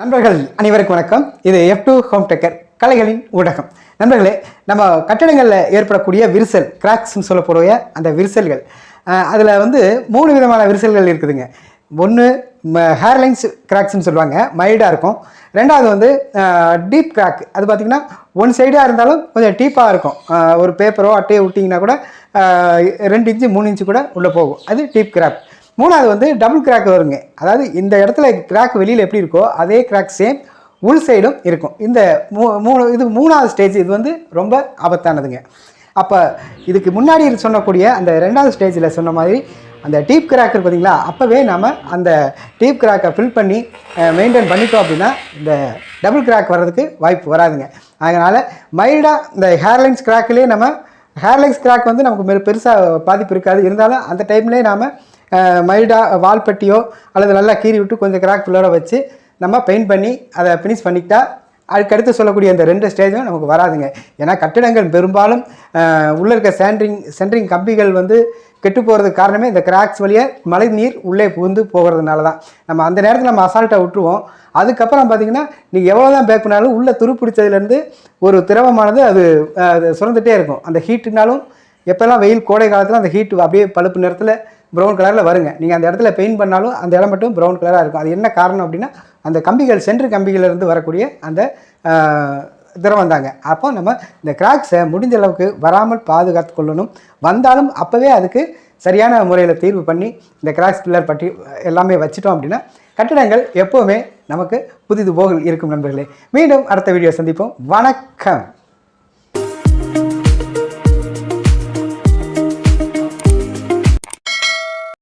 நண்பர்கள் அனைவருக்கும் வணக்கம். இது எஃப் டூ ஹோம் டெக்கர் கலைகளின் ஊடகம். நண்பர்களே நம்ம கட்டடங்களில் ஏற்படக்கூடிய விரிசல் கிராக்ஸ்னு சொல்லக்கூடிய அந்த விரிசல்கள் அதில் வந்து மூணு விதமான விரிசல்கள் இருக்குதுங்க. ஒன்று ஹேர்லைன்ஸ் கிராக்ஸ்னு சொல்லுவாங்க. மைல்டாக இருக்கும். ரெண்டாவது வந்து டீப் கிராக் அது பார்த்திங்கன்னா ஒன் சைடாக இருந்தாலும் கொஞ்சம் டீப்பாக இருக்கும். ஒரு பேப்பரோ அட்டையோ விட்டிங்கன்னா கூட ரெண்டு இன்ச்சு மூணு இன்ச்சு கூட உள்ளே போகும். அது டீப் கிராக் மூணாவது வந்து டபுள் கிராக் வருங்க. அதாவது இந்த இடத்துல கிராக் வெளியில் எப்படி இருக்கோ அதே கிராக் சேம் உள் சைடும் இருக்கும். இந்த மூ மூணு இது மூணாவது ஸ்டேஜ் இது வந்து ரொம்ப ஆபத்தானதுங்க. அப்போ இதுக்கு முன்னாடி சொன்னக்கூடிய அந்த ரெண்டாவது ஸ்டேஜில் சொன்ன மாதிரி அந்த டீப் கிராக் இருக்கு பார்த்தீங்களா அப்போவே நம்ம அந்த டீப் கிராக்கை ஃபில் பண்ணி மெயின்டைன் பண்ணிட்டோம் அப்படின்னா இந்த டபுள் கிராக் வர்றதுக்கு வாய்ப்பு வராதுங்க. அதனால் மைல்டாக இந்த ஹேர்லைன்ஸ் கிராக்லேயே நம்ம ஹேர்லைன்ஸ் கிராக் வந்து நமக்கு பெருசாக பாதிப்பு இருக்காது. இருந்தாலும் அந்த டைம்லேயே நாம் மைல்டாக வால்பட்டியோ அல்லது நல்லா கீறி விட்டு கொஞ்சம் கிராக் உள்ளார வச்சு நம்ம பெயிண்ட் பண்ணி அதை ஃபினிஷ் பண்ணிக்கிட்டா அதுக்கடுத்து சொல்லக்கூடிய அந்த ரெண்டு ஸ்டேஜும் நமக்கு வராதுங்க. ஏன்னா கட்டிடங்கள் பெரும்பாலும் உள்ளே இருக்க சேண்ட்ரிங் சென்ட்ரிங் கம்பிகள் வந்து கெட்டு போகிறதுக்கு காரணமே இந்த கிராக்ஸ் வழியாக மழை நீர் உள்ளே புகுந்து போகிறதுனால தான். நம்ம அந்த நேரத்தில் நம்ம அசால்ட்டாக விட்டுருவோம். அதுக்கப்புறம் பார்த்தீங்கன்னா நீங்கள் எவ்வளோ தான் பேக் பண்ணாலும் உள்ளே துருப்பிடிச்சதுலேருந்து ஒரு திரவமானது அது அது சுரந்துகிட்டே இருக்கும். அந்த ஹீட்டுனாலும் எப்போல்லாம் வெயில் கோடை காலத்தில் அந்த ஹீட்டு அப்படியே பழுப்பு நிறத்தில் ப்ரௌன் கலரில் வருங்க. நீங்கள் அந்த இடத்துல பெயிண்ட் பண்ணாலும் அந்த இடம் மட்டும் ப்ரௌன் கலராக இருக்கும். அது என்ன காரணம் அப்படின்னா அந்த கம்பிகள் சென்ட்ரு கம்பிகளிலிருந்து வரக்கூடிய அந்த ஆஹ், திரவம் தாங்க. அப்போ நம்ம இந்த கிராக்ஸை முடிஞ்ச அளவுக்கு வராமல் பாதுகாத்து கொள்ளணும். வந்தாலும் அப்போவே அதுக்கு சரியான முறையில் தீர்வு பண்ணி இந்த கிராக்ஸ் பில்லர் பற்றி எல்லாமே வச்சுட்டோம் அப்படின்னா கட்டிடங்கள் எப்போவுமே நமக்கு புதிது போக இருக்கும் நண்பர்களே. மீண்டும் அடுத்த வீடியோ சந்திப்போம். வணக்கம்.